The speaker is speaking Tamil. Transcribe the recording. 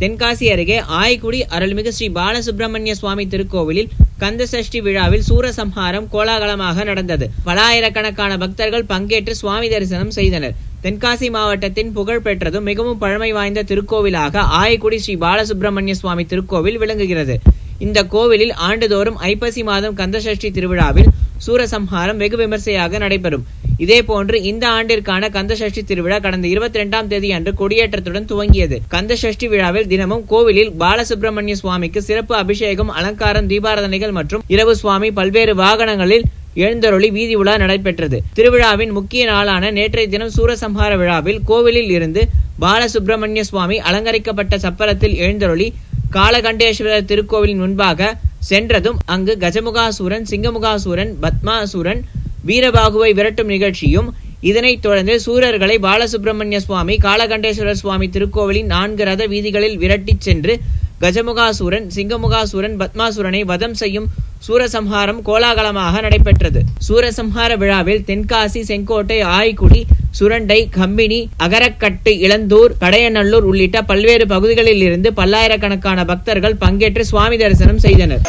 தென்காசி அருகே ஆய்குடி அருள்மிகு ஸ்ரீ பாலசுப்பிரமணிய சுவாமி திருக்கோவிலில் கந்த சஷ்டி விழாவில் சூரசம்ஹாரம் கோலாகலமாக நடந்தது. பலாயிரக்கணக்கான பக்தர்கள் பங்கேற்று சுவாமி தரிசனம் செய்தனர். தென்காசி மாவட்டத்தின் புகழ்பெற்றதும் மிகவும் பழமை வாய்ந்த திருக்கோவிலாக ஆயக்குடி ஸ்ரீ பாலசுப்பிரமணிய சுவாமி திருக்கோவில் விளங்குகிறது. இந்த கோவிலில் ஆண்டுதோறும் ஐப்பசி மாதம் கந்தசஷ்டி திருவிழாவில் சூரசம்ஹாரம் வெகு விமர்சையாக நடைபெறும். இதேபோன்று இந்த ஆண்டிற்கான கந்தசஷ்டி திருவிழா கடந்த இருபத்தி இரண்டாம் தேதி அன்று கொடியேற்றத்துடன் துவங்கியது. கந்த சஷ்டி விழாவில் தினமும் கோவிலில் பாலசுப்பிரமணிய சுவாமிக்கு சிறப்பு அபிஷேகம் அலங்காரம் தீபாரதனைகள் மற்றும் இரவு சுவாமி பல்வேறு வாகனங்களில் எழுந்தருளி வீதி உலா நடைபெற்றது. திருவிழாவின் முக்கிய நாளான நேற்றைய தினம் சூரசம்ஹார விழாவில் கோவிலில் இருந்து பாலசுப்பிரமணிய சுவாமி அலங்கரிக்கப்பட்ட சப்பரத்தில் எழுந்தருளி காலகண்டேஸ்வரர் திருக்கோவிலின் முன்பாக சென்றதும் அங்கு கஜமுகாசூரன் சிங்கமுகாசூரன் பத்மாசூரன் வீரபாகுவை விரட்டும் நிகழ்ச்சியும் இதனைத் தொடர்ந்து சூரர்களை பாலசுப்பிரமணிய சுவாமி காலகண்டேஸ்வரர் சுவாமி திருக்கோவிலின் நான்கு ரத வீதிகளில் விரட்டிச் சென்று கஜமுகாசூரன் சிங்கமுகாசூரன் பத்மாசுரனை வதம் செய்யும் சூரசம்ஹாரம் கோலாகலமாக நடைபெற்றது. சூரசம்ஹார விழாவில் தென்காசி செங்கோட்டை ஆய்க்குடி சுரண்டை கம்பினி அகரக்கட்டு இளந்தூர் கடையநல்லூர் உள்ளிட்ட பல்வேறு பகுதிகளில் இருந்து பல்லாயிரக்கணக்கான பக்தர்கள் பங்கேற்று சுவாமி தரிசனம் செய்தனர்.